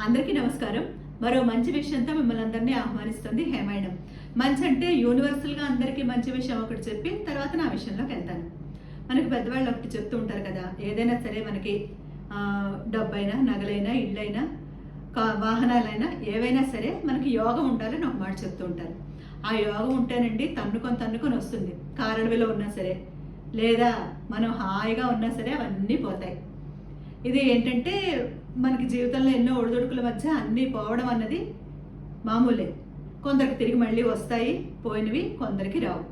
అందరికీ నమస్కారం. మరో మంచి విషయంతో మిమ్మల్ని అందరినీ ఆహ్వానిస్తుంది హేమాయడం మంచి అంటే యూనివర్సల్గా అందరికీ మంచి విషయం ఒకటి చెప్పి తర్వాత నా విషయంలోకి వెళ్తాను. మనకి పెద్దవాళ్ళు ఒకటి చెప్తూ ఉంటారు కదా ఏదైనా సరే మనకి డబ్బైనా నగలైనా ఇళ్ళైనా కా- వాహనాలైనా ఏవైనా సరే మనకి యోగం ఉండాలని ఒక మాట చెప్తూ ఉంటారు. ఆ యోగం ఉంటేనండి తన్నుకొని తన్నుకొని వస్తుంది. కారడవిలో ఉన్నా సరే లేదా మనం హాయిగా ఉన్నా సరే అవన్నీ పోతాయి. ఇది ఏంటంటే మనకి జీవితంలో ఎన్నో ఒడిదొడుకుల మధ్య అన్నీ పోవడం అన్నది మామూలే. కొందరికి తిరిగి మళ్ళీ వస్తాయి పోయినవి కొందరికి రావు.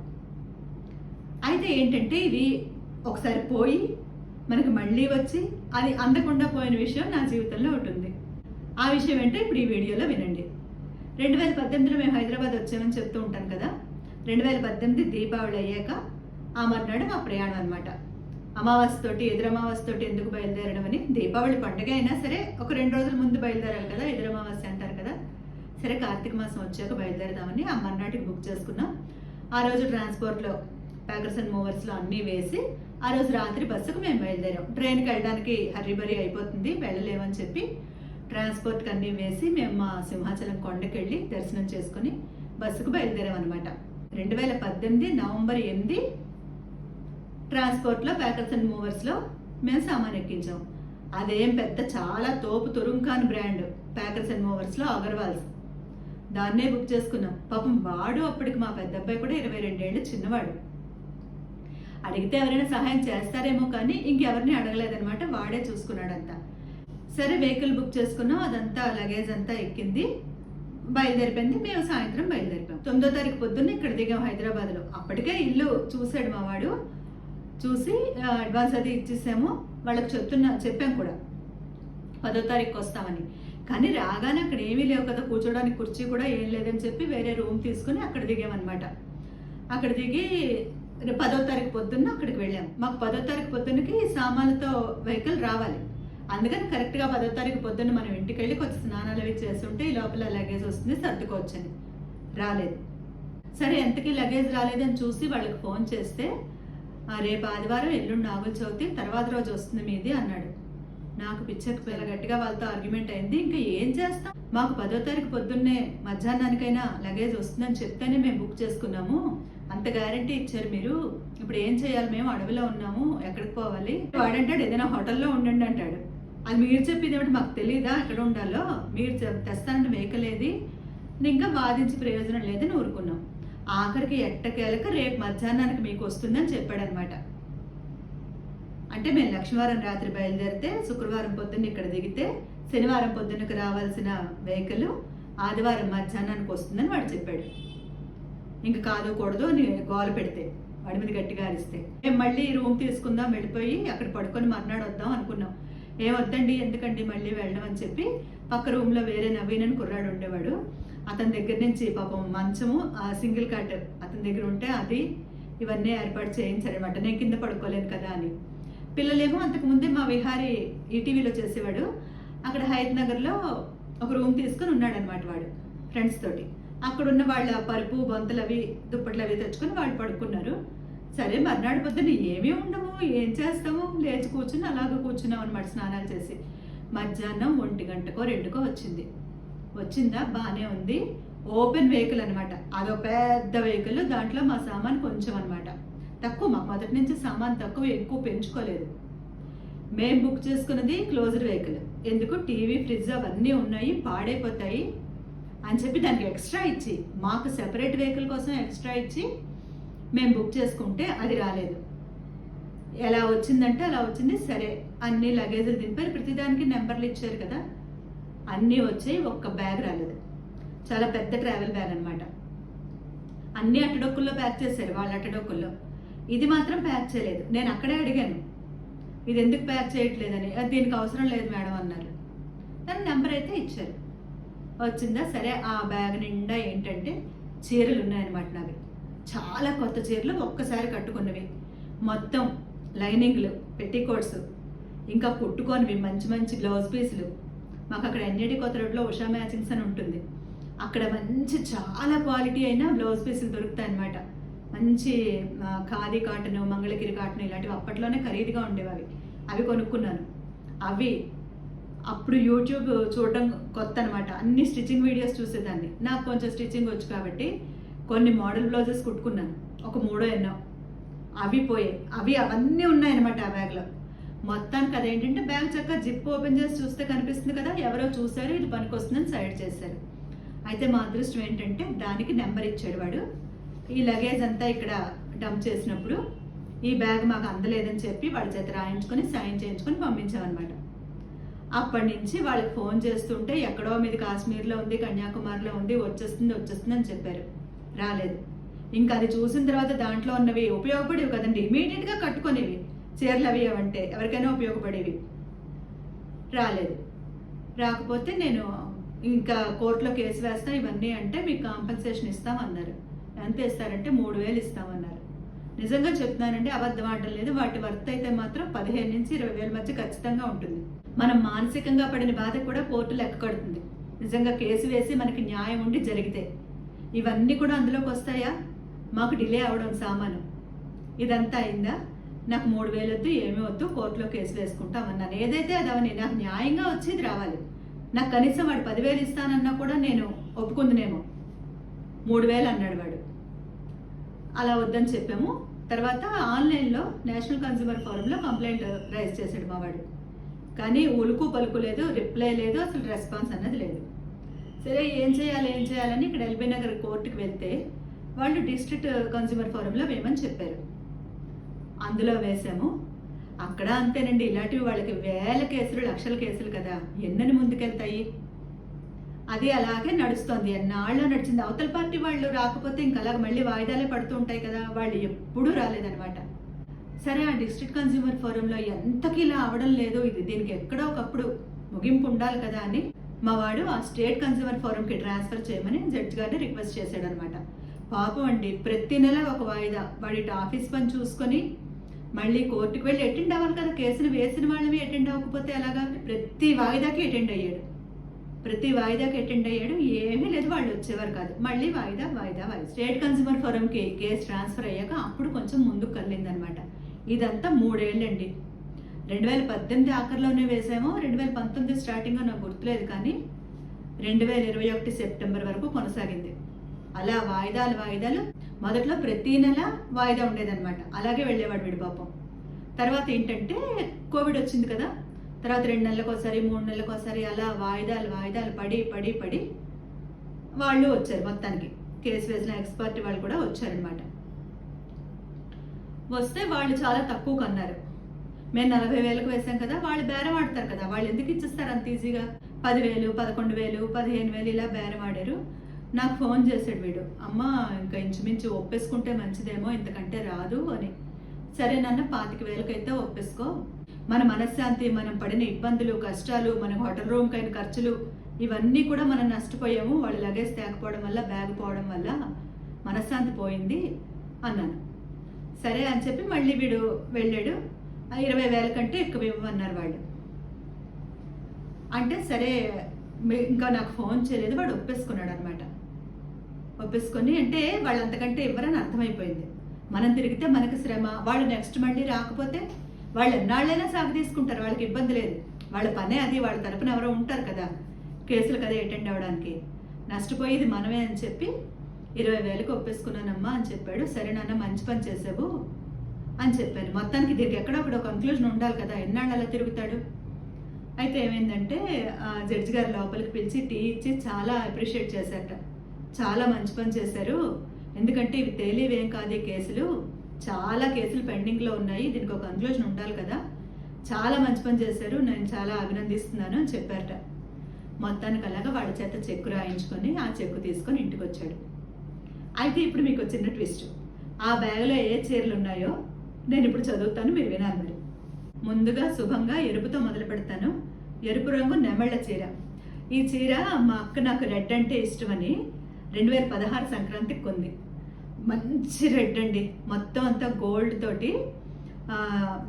అయితే ఏంటంటే ఇది ఒకసారి పోయి మనకి మళ్ళీ వచ్చి అది అందకుండా పోయిన విషయం నా జీవితంలో ఉంటుంది. ఆ విషయం ఏంటో ఇప్పుడు ఈ వీడియోలో వినండి. రెండు వేల పద్దెనిమిదిలో మేము హైదరాబాద్ వచ్చామని చెప్తూ ఉంటాం కదా. రెండు వేల పద్దెనిమిది దీపావళి అయ్యాక ఆ మర్నాడు మా ప్రయాణం అనమాట అమావాస్య తోటి ఎదురమావాస్య తోటి ఎందుకు బయలుదేరడం అని దీపావళి పండుగ అయినా సరే ఒక రెండు రోజుల ముందు బయలుదేరాలి కదా ఎదురమావాస్య అంటారు కదా. సరే కార్తీక మాసం వచ్చాక బయలుదేరదామని ఆ మర్నాటికి బుక్ చేసుకున్నాం. ఆ రోజు ట్రాన్స్పోర్ట్లో ప్యాకర్స్ అండ్ మూవర్స్లో అన్నీ వేసి ఆ రోజు రాత్రి బస్సుకు మేము బయలుదేరాం. ట్రైన్కి వెళ్ళడానికి హర్రీబరీ అయిపోతుంది వెళ్ళలేమని చెప్పి ట్రాన్స్పోర్ట్కి అన్నీ వేసి మేము మా సింహాచలం కొండకి వెళ్ళి దర్శనం చేసుకుని బస్సుకు బయలుదేరాం అనమాట రెండు వేల పద్దెనిమిది నవంబర్ ఎనిమిది ట్రాన్స్పోర్ట్లో ప్యాకర్స్ అండ్ మూవర్స్లో మేము సామాన్ ఎక్కించాం. అదేం పెద్ద చాలా తోపు తురుంకాన్ బ్రాండ్ ప్యాకర్స్ అండ్ మూవర్స్లో అగర్వాల్స్ దాన్నే బుక్ చేసుకున్నాం. పాపం వాడు అప్పటికి మా పెద్ద అబ్బాయి కూడా ఇరవై రెండేళ్ళు చిన్నవాడు. అడిగితే ఎవరైనా సహాయం చేస్తారేమో కానీ ఇంకెవరిని అడగలేదనమాట వాడే చూసుకున్నాడంతా సరే వెహికల్ బుక్ చేసుకున్నాం. అదంతా లగేజ్ అంతా ఎక్కింది. బయలుదేరిపోయింది. మేము సాయంత్రం బయలుదేరిపోయాం. తొమ్మిదో తారీఖు పొద్దున్న ఇక్కడ దిగాం హైదరాబాద్లో. అప్పటికే ఇల్లు చూశాడు మా వాడు. చూసి అడ్వాన్స్ అది ఇచ్చేసాము. వాళ్ళకి చెప్తున్నా చెప్పాం కూడా. పదో తారీఖు వస్తామని. కానీ రాగానే అక్కడ ఏమీ లేవు కదా కూర్చోడానికి కుర్చీ కూడా ఏం లేదని చెప్పి వేరే రూమ్ తీసుకుని అక్కడ దిగామన్నమాట. అక్కడ దిగి పదో తారీఖు పొద్దున్న అక్కడికి వెళ్ళాం. మాకు పదో తారీఖు పొద్దున్నకి సామాన్లతో వెహికల్ రావాలి. అందుకని కరెక్ట్గా పదో తారీఖు పొద్దున్న మనం ఇంటికి వెళ్ళి కొంచెం స్నానాలు అవి చేస్తుంటే ఈ లోపల లగేజ్ వస్తుంది సర్దుకోవచ్చని. రాలేదు. సరే ఎంతకీ లగేజ్ రాలేదని చూసి వాళ్ళకి ఫోన్ చేస్తే రేపు ఆదివారం ఎల్లుండి నాగుల చవితి తర్వాత రోజు వస్తుంది మీది అన్నాడు. నాకు పిచ్చకు పిల్ల గట్టిగా వాళ్ళతో ఆర్గ్యుమెంట్ అయింది. ఇంకా ఏం చేస్తాం? మాకు పదో తారీఖు పొద్దున్నే మధ్యాహ్నానికైనా లగేజ్ వస్తుందని చెప్తేనే మేము బుక్ చేసుకున్నాము. అంత గ్యారంటీ ఇచ్చారు మీరు. ఇప్పుడు ఏం చేయాలి? మేము అడవిలో ఉన్నాము. ఎక్కడికి పోవాలి? వాడంటాడు ఏదైనా హోటల్లో ఉండండి అంటాడు. అది మీరు చెప్పేది ఏమిటి? మాకు తెలియదా ఎక్కడ ఉండాలో? మీరు చెప్- తెస్తానంటే ఇంకా వాదించి ప్రయోజనం లేదని ఊరుకున్నాం. ఆఖరికి ఎట్టకేలక రేపు మధ్యాహ్నానికి మీకు వస్తుందని చెప్పాడనమాట. అంటే మేము లక్ష్మీవారం రాత్రి బయలుదేరితే శుక్రవారం పొద్దున్న ఇక్కడ దిగితే శనివారం పొద్దున్నకు రావాల్సిన వెహికల్ ఆదివారం మధ్యాహ్నానికి వస్తుందని వాడు చెప్పాడు. ఇంక కాదు కూడదు అని గోల పెడితే వాడి మీద గట్టిగా అరిస్తే. మేము మళ్ళీ రూమ్ తీసుకుందాం వెళ్ళిపోయి అక్కడ పడుకొని మర్నాడు వద్దాం అనుకున్నాం. ఏమొద్దండి ఎందుకండి మళ్ళీ వెళ్ళడం అని చెప్పి పక్క రూమ్లో వేరే నవీన్ అని కుర్రాడు ఉండేవాడు. అతని దగ్గర నుంచి పాపం మంచము సింగిల్ కట్ అతని దగ్గర ఉంటే అది ఇవన్నీ ఏర్పాటు చేయించారనమాట నేను కింద పడుకోలేను కదా అని. పిల్లలేమో అంతకు ముందే మా విహారి ఈటీవీలో చేసేవాడు. అక్కడ హైత్ నగర్లో ఒక రూమ్ తీసుకొని ఉన్నాడనమాట వాడు ఫ్రెండ్స్ తోటి. అక్కడ ఉన్న వాళ్ళ పరుపు బొంతలు అవి దుప్పట్లు అవి తెచ్చుకొని వాళ్ళు పడుకున్నారు. సరే మర్నాడు పొద్దున్న ఏమీ ఉండము ఏం చేస్తాము లేచి కూర్చుని అలాగ కూర్చున్నాం అనమాట స్నానాలు చేసి. మధ్యాహ్నం ఒంటి గంటకో రెండుకో వచ్చింది. వచ్చిందా? బాగానే ఉంది. ఓపెన్ వెహికల్ అనమాట అదో పెద్ద వెహికల్ దాంట్లో మా సామాన్ కొంచెం అనమాట తక్కువ మాకు మొదటి నుంచి సామాన్ తక్కువ ఎక్కువ పెంచుకోలేదు. మేము బుక్ చేసుకున్నది క్లోజ్డ్ వెహికల్ ఎందుకు? టీవీ ఫ్రిడ్జ్ అవన్నీ ఉన్నాయి పాడైపోతాయి అని చెప్పి దానికి ఎక్స్ట్రా ఇచ్చి మాకు సెపరేట్ వెహికల్ కోసం ఎక్స్ట్రా ఇచ్చి మేము బుక్ చేసుకుంటే అది రాలేదు. ఎలా వచ్చిందంటే అలా వచ్చింది. సరే అన్ని లగేజ్లు దింపారు. ప్రతిదానికి నెంబర్లు ఇచ్చారు కదా. అన్నీ వచ్చాయి ఒక్క బ్యాగ్ రాలేదు. చాలా పెద్ద ట్రావెల్ బ్యాగ్ అనమాట అన్ని అట్టడొక్కుల్లో ప్యాక్ చేశారు వాళ్ళ అట్టడొక్కుల్లో. ఇది మాత్రం ప్యాక్ చేయలేదు. నేను అక్కడే అడిగాను. ఇది ఎందుకు ప్యాక్ చేయట్లేదని? "అది దీనికి అవసరం లేదు మేడం అన్నారు. దాని నెంబర్ అయితే ఇచ్చారు. వచ్చిందా? సరే ఆ బ్యాగ్ నిండా ఏంటంటే చీరలు ఉన్నాయన్నమాట నావి. చాలా కొత్త చీరలు ఒక్కసారి కట్టుకున్నవి. మొత్తం లైనింగ్లు పెట్టికోట్స్ ఇంకా కుట్టుకోనివి మంచి మంచి బ్లౌజ్ పీసులు మాకు అక్కడ ఎన్ఏడి కొత్త రోడ్లో ఉషా మ్యాచింగ్స్ అని ఉంటుంది. అక్కడ మంచి చాలా క్వాలిటీ అయిన బ్లౌజ్ పీసులు దొరుకుతాయి అనమాట మంచి ఖాదీ కాటన్ మంగళగిరి కాటన్ ఇలాంటివి అప్పట్లోనే ఖరీదుగా ఉండేవి అవి అవి కొనుక్కున్నాను. అవి అప్పుడు యూట్యూబ్ చూడడం కొత్త అనమాట అన్ని స్టిచ్చింగ్ వీడియోస్ చూసేదాన్ని. నాకు కొంచెం స్టిచ్చింగ్ వచ్చు కాబట్టి కొన్ని మోడల్ బ్లౌజెస్ కుట్టుకున్నాను. ఒక మూడో ఎన్నో. అవి పోయాయి. అవి అవన్నీ ఉన్నాయన్నమాట ఆ బ్యాగ్లో. మొత్తానికి ఏంటంటే బ్యాగ్ చక్కగా జిప్ ఓపెన్ చేసి చూస్తే కనిపిస్తుంది కదా ఎవరో చూశారు ఇది పనికి వస్తుందని సైడ్ చేశారు. అయితే మా అదృష్టం ఏంటంటే దానికి నెంబర్ ఇచ్చాడు వాడు. ఈ లగేజ్ అంతా ఇక్కడ డంప్ చేసినప్పుడు ఈ బ్యాగ్ మాకు అందలేదని చెప్పి వాళ్ళ చేత రాయించుకొని సైన్ చేయించుకొని పంపించామన్నమాట. అప్పటి నుంచి వాళ్ళకి ఫోన్ చేస్తుంటే ఎక్కడో మీది కాశ్మీర్లో ఉంది కన్యాకుమారిలో ఉంది వచ్చేస్తుంది వచ్చేస్తుంది అని చెప్పారు. రాలేదు. ఇంకా అది చూసిన తర్వాత దాంట్లో ఉన్నవి ఉపయోగపడేవి కదండి ఇమీడియట్గా కట్టుకునేవి. చీరలు అవి ఏమంటే ఎవరికైనా ఉపయోగపడేవి. రాలేదు. రాకపోతే నేను ఇంకా కోర్టులో కేసు వేస్తా ఇవన్నీ అంటే మీకు కాంపెన్సేషన్ ఇస్తామన్నారు. ఎంత ఇస్తారంటే మూడు వేలు ఇస్తామన్నారు. నిజంగా చెప్తున్నానండి అబద్ధం ఆడడం లేదు. వాటి వర్త్ అయితే మాత్రం పదిహేను నుంచి ఇరవై వేల మధ్య ఖచ్చితంగా ఉంటుంది. మనం మానసికంగా పడిన బాధ కూడా కోర్టు లెక్క కడుతుంది. నిజంగా కేసు వేసి మనకి న్యాయం ఉండి జరిగితే. ఇవన్నీ కూడా అందులోకి వస్తాయా? మాకు డిలే అవడం సామాను ఇదంతా అయిందా? నాకు మూడు వేలు వద్దు ఏమీ వద్దు కోర్టులో కేసులు వేసుకుంటామన్నాను. ఏదైతే అది అవని నాకు న్యాయంగా వచ్చేది రావాలి. నాకు కనీసం వాడు పదివేలు ఇస్తానన్నా కూడా నేను ఒప్పుకుందునేమో. మూడు వేలు అన్నాడు వాడు. అలా వద్దని చెప్పాము. తర్వాత ఆన్లైన్లో నేషనల్ కన్జ్యూమర్ ఫోరంలో కంప్లైంట్ రైజ్ చేశాడు మా వాడు. కానీ ఉలుకు పలుకు లేదు రిప్లై లేదు అసలు రెస్పాన్స్ అన్నది లేదు. సరే ఏం చేయాలి ఏం చేయాలని ఇక్కడ ఎల్బీ నగర్ కోర్టుకి వెళ్తే వాళ్ళు డిస్ట్రిక్ట్ కన్జ్యూమర్ ఫోరంలో వేయమని చెప్పారు. అందులో వేసాము అక్కడ అంతేనండి ఇలాంటివి వాళ్ళకి వేల కేసులు లక్షల కేసులు కదా. ఎన్నని ముందుకెళ్తాయి? అది అలాగే నడుస్తోంది. ఎన్నాళ్ళు నడిచింది. అవతల పార్టీ వాళ్ళు రాకపోతే ఇంకా అలాగ మళ్ళీ వాయిదాలే పడుతూ ఉంటాయి కదా. వాళ్ళు ఎప్పుడూ రాలేదనమాట సరే ఆ డిస్ట్రిక్ట్ కన్జ్యూమర్ ఫోరంలో ఎంతకి ఇలా అవడం లేదు. ఇది దీనికి ఎక్కడో ఒకప్పుడు ముగింపు ఉండాలి కదా అని మా వాడు ఆ స్టేట్ కన్స్యూమర్ ఫోరంకి ట్రాన్స్ఫర్ చేయమని జడ్జి గారిని రిక్వెస్ట్ చేశాడు అనమాట పాపం అండి. ప్రతి నెల ఒక వాయిదా. వాడి ఆఫీస్ పని చూసుకొని మళ్ళీ కోర్టుకు వెళ్ళి అటెండ్ అవ్వాలి కదా. కేసులు వేసిన వాళ్ళవి అటెండ్ అవ్వకపోతే ఎలాగా? ప్రతి వాయిదాకి అటెండ్ అయ్యాడు. ప్రతి వాయిదాకి అటెండ్ అయ్యాడు. ఏమీ లేదు. వాళ్ళు వచ్చేవారు కాదు. మళ్ళీ వాయిదా వాయిదా వాయిదా. స్టేట్ కన్స్యూమర్ ఫోరంకి కేసు ట్రాన్స్ఫర్ అయ్యాక అప్పుడు కొంచెం ముందుకు కదిలిందనమాట. ఇదంతా మూడేళ్ళండి. రెండు వేల పద్దెనిమిది ఆఖరిలోనే వేసామో రెండు వేల పంతొమ్మిది స్టార్టింగ్ నాకు గుర్తులేదు కానీ రెండు వేల ఇరవై ఒకటి సెప్టెంబర్ వరకు కొనసాగింది. అలా వాయిదాలు వాయిదాలు మొదట్లో ప్రతి నెల వాయిదా ఉండేదన్నమాట. అలాగే వెళ్ళేవాడు వీడి పాపం. తర్వాత ఏంటంటే కోవిడ్ వచ్చింది కదా తర్వాత రెండు నెలలకు ఒకసారి మూడు నెలలకు ఒకసారి అలా వాయిదాలు వాయిదాలు పడి పడి పడి వాళ్ళు వచ్చారు మొత్తానికి. కేసు వేసిన ఎక్స్పర్ట్ వాళ్ళు కూడా వచ్చారనమాట వస్తే వాళ్ళు చాలా తక్కువ కన్నారు. మేము నలభై వేలకు వేసాం కదా వాళ్ళు బేరం ఆడతారు కదా. వాళ్ళు ఎందుకు ఇచ్చిస్తారు అంత ఈజీగా? పదివేలు పదకొండు వేలు పదిహేను వేలు ఇలా బేరం ఆడారు. నాకు ఫోన్ చేశాడు వీడు. అమ్మ ఇంకా ఇంచుమించు ఒప్పేసుకుంటే మంచిదేమో ఇంతకంటే రాదు అని. సరే నాన్న పాతిక వేలకైతే ఒప్పేసుకో. మన మనశ్శాంతి మనం పడిన ఇబ్బందులు కష్టాలు మన హోటల్ రూమ్కి అయిన ఖర్చులు ఇవన్నీ కూడా మనం నష్టపోయాము. వాళ్ళు లగేజ్ తేకపోవడం వల్ల బ్యాగ్ పోవడం వల్ల మనశ్శాంతి పోయింది అన్నాను. సరే అని చెప్పి మళ్ళీ వీడు వెళ్ళాడు. ఇరవై వేల కంటే ఎక్కువ ఇవ్వమన్నారు వాళ్ళు. అంటే సరే మీ- ఇంకా నాకు ఫోన్ చేయలేదు వాడు ఒప్పేసుకున్నాడు అనమాట ఒప్పేసుకొని అంటే వాళ్ళు అంతకంటే ఇవ్వరని అర్థమైపోయింది. మనం తిరిగితే మనకి శ్రమ వాళ్ళు నెక్స్ట్ మళ్ళీ రాకపోతే వాళ్ళు ఎన్నాళ్ళైనా సాగు తీసుకుంటారు వాళ్ళకి ఇబ్బంది లేదు. వాళ్ళ పనే అది వాళ్ళ తరపున ఎవరో ఉంటారు కదా. కేసులు కదా అటెండ్ అవ్వడానికి. నష్టపోయేది మనమే అని చెప్పి ఇరవై వేలకు ఒప్పేసుకున్నానమ్మా అని చెప్పాడు. సరే నాన్న మంచి పని చేసావు అని చెప్పాను. మొత్తానికి దీనికి ఎక్కడో కంక్లూజన్ ఉండాలి కదా. ఎన్నాళ్ళు అలా తిరుగుతాడు? అయితే ఏమైందంటే ఆ జడ్జి గారు లోపలికి పిలిచి టీ ఇచ్చి చాలా అప్రిషియేట్ చేశారట. చాలా మంచి పని చేశారు. ఎందుకంటే ఇవి తేలివేం కాదు ఈ కేసులు. చాలా కేసులు పెండింగ్లో ఉన్నాయి. దీనికి ఒక కంక్లూజన్ ఉండాలి కదా. చాలా మంచి పని చేశారు. నేను చాలా అభినందిస్తున్నాను అని చెప్పారట. మొత్తానికి అలాగా వాళ్ళ చేత చెక్కు రాయించుకొని ఆ చెక్కు తీసుకొని ఇంటికి వచ్చాడు అయితే ఇప్పుడు మీకు చిన్న ట్విస్ట్ ఆ బ్యాగ్లో ఏ చీరలు ఉన్నాయో నేను ఇప్పుడు చదువుతాను మీరు వినాలి మరి. ముందుగా శుభంగా ఎరుపుతో మొదలు పెడతాను. ఎరుపు రంగు నెమళ్ళ చీర. ఈ చీర మా అక్క నాకు రెడ్ అంటే ఇష్టమని రెండు వేల పదహారు సంక్రాంతికి కొంది. మంచి రెడ్ అండి. మొత్తం అంతా గోల్డ్ తోటి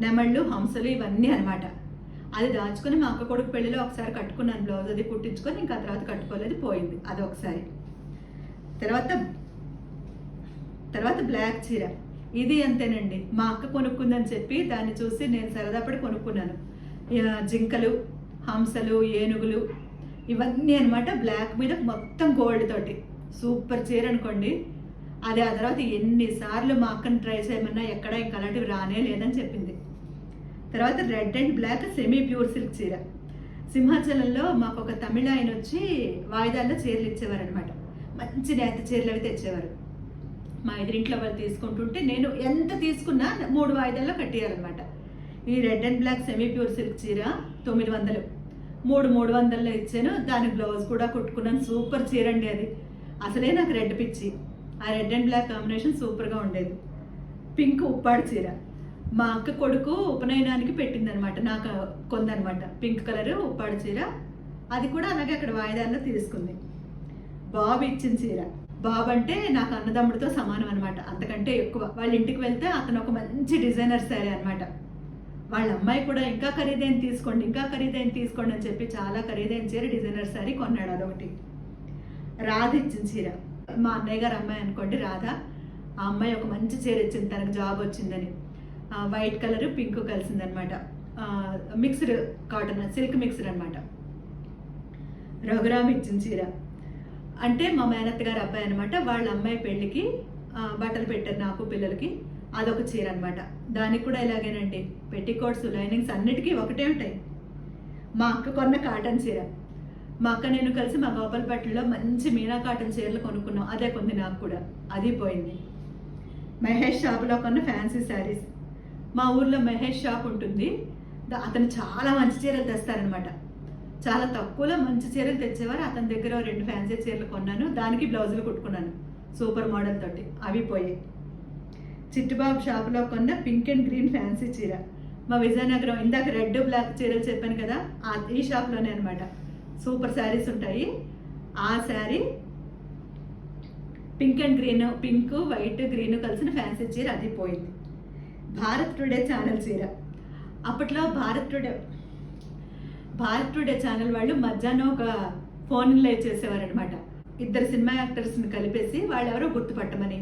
నెమళ్ళు హంసలు ఇవన్నీ అన్నమాట అది దాచుకొని మా అక్క కొడుకు పెళ్ళిలో ఒకసారి కట్టుకున్నాను బ్లౌజ్ అది కుట్టించుకొని ఇంకా తర్వాత కట్టుకోలేదు పోయింది అది ఒకసారి తర్వాత తర్వాత బ్లాక్ చీర. ఇది అంతేనండి. మా అక్క కొనుక్కుందని చెప్పి దాన్ని చూసి నేను సరదాపడి కొనుక్కున్నాను. జింకలు హంసలు ఏనుగులు ఇవన్నీ అనమాట బ్లాక్ మీద మొత్తం గోల్డ్ తోటి. సూపర్ చీర అనుకోండి. అది ఆ తర్వాత ఎన్నిసార్లు మా అక్కను ట్రై చేయమన్నా ఎక్కడ ఇంకా అలాంటివి రానే లేదని చెప్పింది. తర్వాత red and black semi pure silk చీర. సింహాచలంలో మాకు ఒక తమిళ ఆయన వచ్చి వాయిదాల్లో చీరలు ఇచ్చేవారు అనమాట మంచి నేత చీరలు అవి తెచ్చేవారు. మా ఎదురింట్లో వాళ్ళు తీసుకుంటుంటే నేను ఎంత తీసుకున్నా మూడు వాయిదాల్లో కట్టేయాలన్నమాట ఈ red and black semi pure silk చీర తొమ్మిది వందలు. మూడు మూడు వందల్లో ఇచ్చాను. దాని బ్లౌజ్ కూడా కుట్టుకున్నాను. సూపర్ చీర అండి అది. అసలే నాకు రెడ్ పిచ్చి. ఆ రెడ్ అండ్ బ్లాక్ కాంబినేషన్ సూపర్గా ఉండేది. పింక్ ఉప్పాడు చీర. మా అక్క కొడుకు ఉపనయనానికి పెట్టిందనమాట నాకు కొందనమాట. పింక్ కలర్ ఉప్పాడు చీర. అది కూడా అలాగే అక్కడ వాయిదాల్లో తీసుకుంది. బాబు ఇచ్చిన చీర. బాబు అంటే నాకు అన్నదమ్ముడితో సమానం అనమాట. అంతకంటే ఎక్కువ. వాళ్ళ ఇంటికి వెళ్తే అతను ఒక మంచి డిజైనర్ శారీ అనమాట. వాళ్ళ అమ్మాయి కూడా ఇంకా ఖరీదైన తీసుకోండి ఇంకా ఖరీదైన తీసుకోండి అని చెప్పి చాలా ఖరీదైన చీర డిజైనర్ శారీ కొన్నాడు అదొకటి. రాధ ఇచ్చిన చీర. మా అన్నయ్య గారు అమ్మాయి అనుకోండి రాధ ఆ అమ్మాయి ఒక మంచి చీర ఇచ్చింది తనకు జాబ్ వచ్చిందని. వైట్ కలర్ పింక్ కలిసిందనమాట. మిక్స్డ్ కాటన్ సిల్క్ మిక్స్డ్ అనమాట. రఘురామ్ ఇచ్చిన చీర. అంటే మా మేనత్ గారి అబ్బాయి అనమాట వాళ్ళ అమ్మాయి పెళ్ళికి బట్టలు పెట్టారు నాకు పిల్లలకి అదొక చీర అనమాట. దానికి కూడా ఇలాగేనండి పెట్టికోట్స్ లైనింగ్స్ అన్నిటికీ ఒకటే ఉంటాయి. మా అక్క కొన్న కాటన్ చీర. మా అక్క నేను కలిసి మా గోపాలపట్నంలో మంచి మీనా కాటన్ చీరలు కొనుక్కున్నాం. అదే కొంది నాకు కూడా. అది పోయింది. మహేష్ షాప్లో కొన్న ఫ్యాన్సీ శారీస్. మా ఊర్లో మహేష్ షాప్ ఉంటుంది. అతను చాలా మంచి చీరలు తెస్తారనమాట. చాలా తక్కువలో మంచి చీరలు తెచ్చేవారు. అతని దగ్గర రెండు ఫ్యాన్సీ చీరలు కొన్నాను. దానికి బ్లౌజులు కుట్టుకున్నాను. సూపర్ మోడల్ తోటి. అవి పోయాయి చిట్టుబాబు షాప్లో కొన్న పింక్ అండ్ గ్రీన్ ఫ్యాన్సీ చీర. మా విజయనగరం ఇందాక రెడ్ బ్లాక్ చీరలు చెప్పాను కదా ఆ ఈ షాప్లోనే అనమాట. సూపర్ శారీస్ ఉంటాయి. ఆ sari pink and green pink white green కలిసిన ఫ్యాన్సీ చీర అది పోయింది. భారత్ టుడే ఛానల్ చీర. అప్పట్లో Bharat today Bharat today channel వాళ్ళు మధ్యాహ్నం ఒక ఫోన్ లైవ్ చేసేవారనమాట ఇద్దరు సినిమా యాక్టర్స్ని కలిపేసి వాళ్ళు ఎవరో గుర్తుపట్టమని.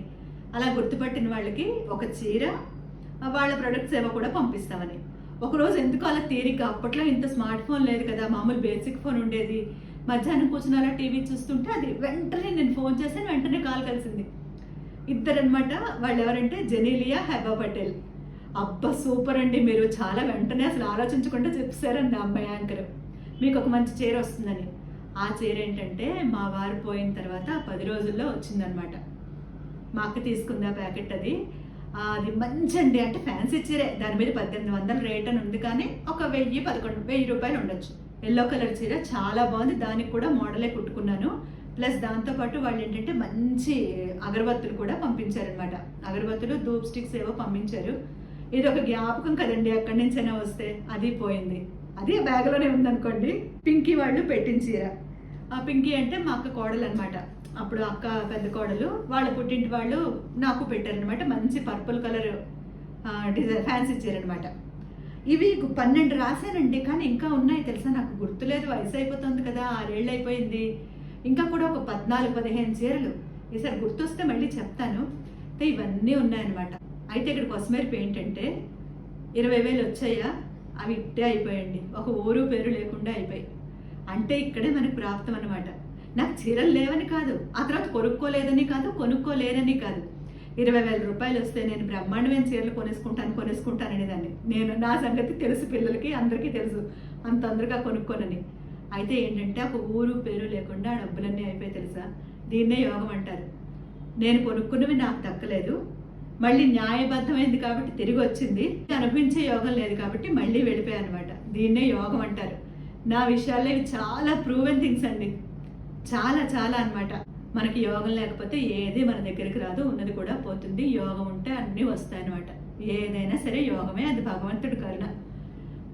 అలా గుర్తుపట్టిన వాళ్ళకి ఒక చీర వాళ్ళ ప్రొడక్ట్స్ ఏవో కూడా పంపిస్తామని. ఒకరోజు ఎందుకు అలా తీరిక అప్పట్లో ఇంత స్మార్ట్ ఫోన్ లేదు కదా మామూలు బేసిక్ ఫోన్ ఉండేది. మధ్యాహ్నం కూర్చుని అలా టీవీ చూస్తుంటే అది వెంటనే నేను ఫోన్ చేశాను వెంటనే కాల్ కలిసింది. ఇద్దరనమాట వాళ్ళు ఎవరంటే జెనీలియా హెబా పటేల్. అబ్బా సూపర్ అండి మీరు. చాలా వెంటనే అసలు ఆలోచించకుండా చెప్పారండి అమ్మాయి యాంకర్. మీకు ఒక మంచి చీర వస్తుందని. ఆ చీర ఏంటంటే మా వారు పోయిన తర్వాత పది రోజుల్లో వచ్చిందనమాట మా అక్క తీసుకుంది ఆ ప్యాకెట్ అది. అది మంచి అండి అంటే ఫ్యాన్సీ చీరే. దాని మీద పద్దెనిమిది వందల రేట్ అని ఉంది కానీ ఒక వెయ్యి పదకొండు వెయ్యి రూపాయలు ఉండొచ్చు. ఎల్లో కలర్ చీర చాలా బాగుంది. దానికి కూడా మోడలే కుట్టుకున్నాను. ప్లస్ దాంతోపాటు వాళ్ళు ఏంటంటే మంచి అగరబత్తులు కూడా పంపించారనమాట అగరబత్తులు ధూప్ స్టిక్స్ ఏవో పంపించారు. ఇది ఒక జ్ఞాపకం కదండి అక్కడి నుంచైనా వస్తే. అది పోయింది. అది బ్యాగ్లోనే ఉందనుకోండి. పింకీ వాళ్ళు పెట్టిన చీర. పింకీ అంటే మా అక్క కోడలు అనమాట అప్పుడు అక్క పెద్ద కోడలు వాళ్ళ పుట్టింటి వాళ్ళు నాకు పెట్టారనమాట మంచి పర్పుల్ కలర్ డిజైన్ ఫ్యాన్స్ ఇచ్చారనమాట ఇవి పన్నెండు రాశానండి కానీ ఇంకా ఉన్నాయి తెలుసా? నాకు గుర్తులేదు. వయసు అయిపోతుంది కదా ఆరేళ్ళు అయిపోయింది. ఇంకా కూడా ఒక పద్నాలుగు పదిహేను చీరలు. ఈసారి గుర్తొస్తే మళ్ళీ చెప్తాను. అయితే ఇవన్నీ ఉన్నాయన్నమాట. అయితే ఇక్కడ కొసమేరపు ఏంటంటే ఇరవై వేలు వచ్చాయా? అవి ఇట్టే అయిపోయండి ఒక ఊరు పేరు లేకుండా అయిపోయాయి. అంటే ఇక్కడే మనకు ప్రాప్తం అనమాట నాకు చీరలు లేవని కాదు ఆ తర్వాత కొనుక్కోలేదని కాదు కొనుక్కోలేనని కాదు. ఇరవై వేల రూపాయలు వస్తే నేను బ్రహ్మాండమైన చీరలు కొనేసుకుంటాను కొనేసుకుంటాననేదాన్ని నేను నా సంగతి తెలుసు పిల్లలకి అందరికీ తెలుసు. అంత తొందరగా కొనుక్కోనని. అయితే ఏంటంటే ఒక ఊరు పేరు లేకుండా డబ్బులన్నీ అయిపోయి తెలుసా? దీన్నే యోగం అంటారు. నేను కొనుక్కున్నవి నాకు దక్కలేదు. మళ్ళీ న్యాయబద్ధమైంది కాబట్టి తిరిగి వచ్చింది. అనుభవించే యోగం లేదు కాబట్టి మళ్ళీ వెళ్ళిపోయాయి అనమాట దీన్నే యోగం అంటారు. నా విషయాల్లో ఇవి చాలా ప్రూవెన్ థింగ్స్ అండి. చాలా చాలా అనమాట మనకి యోగం లేకపోతే ఏది మన దగ్గరికి రాదు ఉన్నది కూడా పోతుంది. యోగం ఉంటే అన్నీ వస్తాయన్నమాట ఏదైనా సరే యోగమే అది భగవంతుడు కరుణ.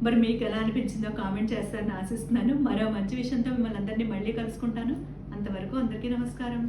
మరి మీకు ఎలా అనిపించిందో కామెంట్ చేస్తారని ఆశిస్తున్నాను. మరో మంచి విషయంతో మిమ్మల్ని అందరినీ మళ్ళీ కలుసుకుంటాను. అంతవరకు అందరికీ నమస్కారం.